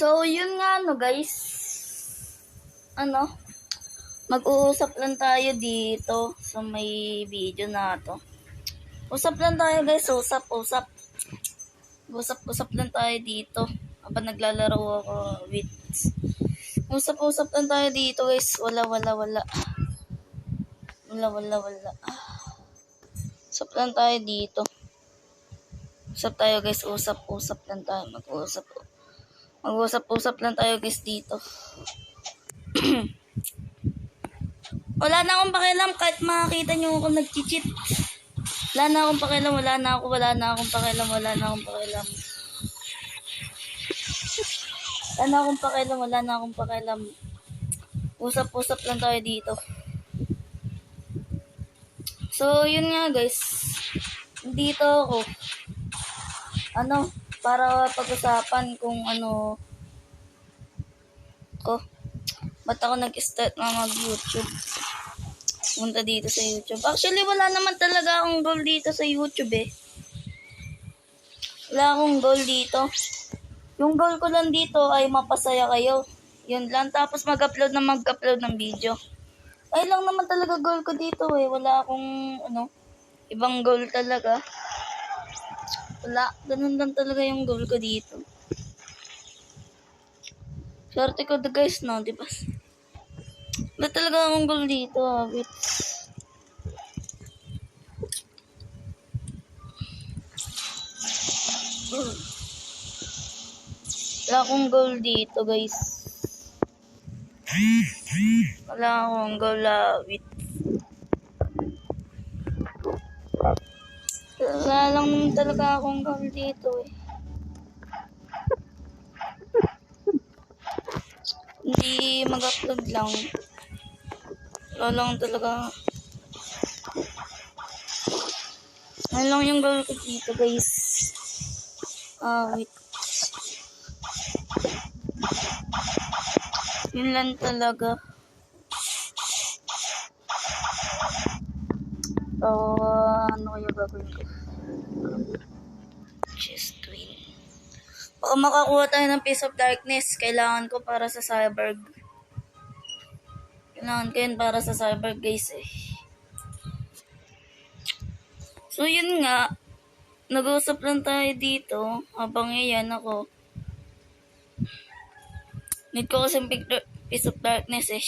So, yun nga no guys. Ano? Mag-uusap lang tayo dito sa may video na to. Usap lang tayo guys, usap, usap. Usap-usap lang tayo dito. Habang naglalaro ako with... Usap-usap lang tayo dito guys. Wala, wala, wala. Wala, wala, wala. Usap lang tayo dito. Usap tayo guys, usap-usap lang tayo. Mag-usap. Mag-usap-usap lang tayo guys dito. wala na akong pakialam kahit makakita nyo ako nag-cheat. Wala na akong pakialam, wala na ako, wala na akong pakialam, wala na akong pakialam. Wala na akong pakialam, wala na akong pakialam. Usap-usap lang tayo dito. So, yun nga guys. Dito ako. Ano, para pag-usapan kung ano ko. Ba't ako nag-start na mag-YouTube? Punta dito sa YouTube. Actually, wala naman talaga akong goal dito sa YouTube eh. Wala akong goal dito. Yung goal ko lang dito ay mapasaya kayo. Yun lang. Tapos mag-upload na mag-upload ng video. Ay lang naman talaga goal ko dito eh. Wala akong ano, ibang goal talaga. Wala. Ganun lang talaga yung goal ko dito. Swerte ko the guys no, di ba? Talaga akong goal dito. Wait. Wala akong goal dito guys. Wala akong goal ah. Wait. Wala lang talaga akong goal dito eh. Hindi mag-upload lang. Wala lang talaga. Ano lang yung goal ko dito guys. Ah, wait. Yun lang talaga. So, ano kaya gagawin ko? Chest twin. Baka makakuha tayo ng Piece of Darkness. Kailangan ko para sa Cyberg. Kailangan ko yun para sa Cyberg, guys eh. So, yun nga. Nag-uusap lang tayo dito. Habang iyan ako. Need ko kasi Piece of Darkness eh.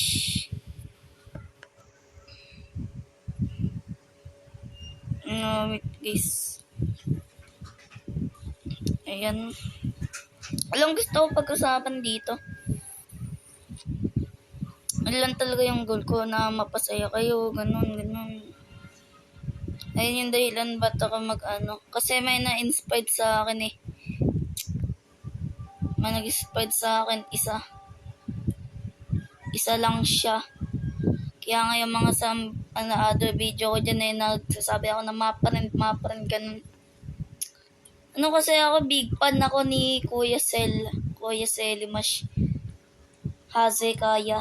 Wait, guys. Ayan. Alam gusto ko pag-usapan dito. Lang talaga yung goal ko na mapasaya kayo, ganun, ganun. Ayun yung dahilan ba't ako mag-ano. Kasi may na-inspired sa akin eh. May nag-inspired sa akin isa. Isa lang siya. Kaya nga mga sa ano, other video ko dyan eh, nagsasabi ako na maparin, maparin, ganun. Ano kasi ako, big fan ako ni Kuya Sel. Kuya Selimash. Hazekaya.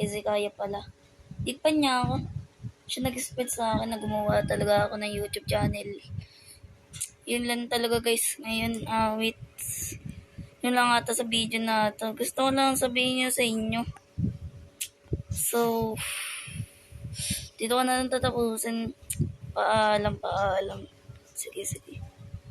Hazekaya pala. Big fan niya ako. Siya nag-spread sa akin na gumawa talaga ako ng YouTube channel. Yun lang talaga guys. Ngayon, ah, wait. Yun lang ata sa video na to. Gusto ko lang sabihin nyo sa inyo. So, dito ko na lang tatapusin. Paalam, paalam. Sige, sige.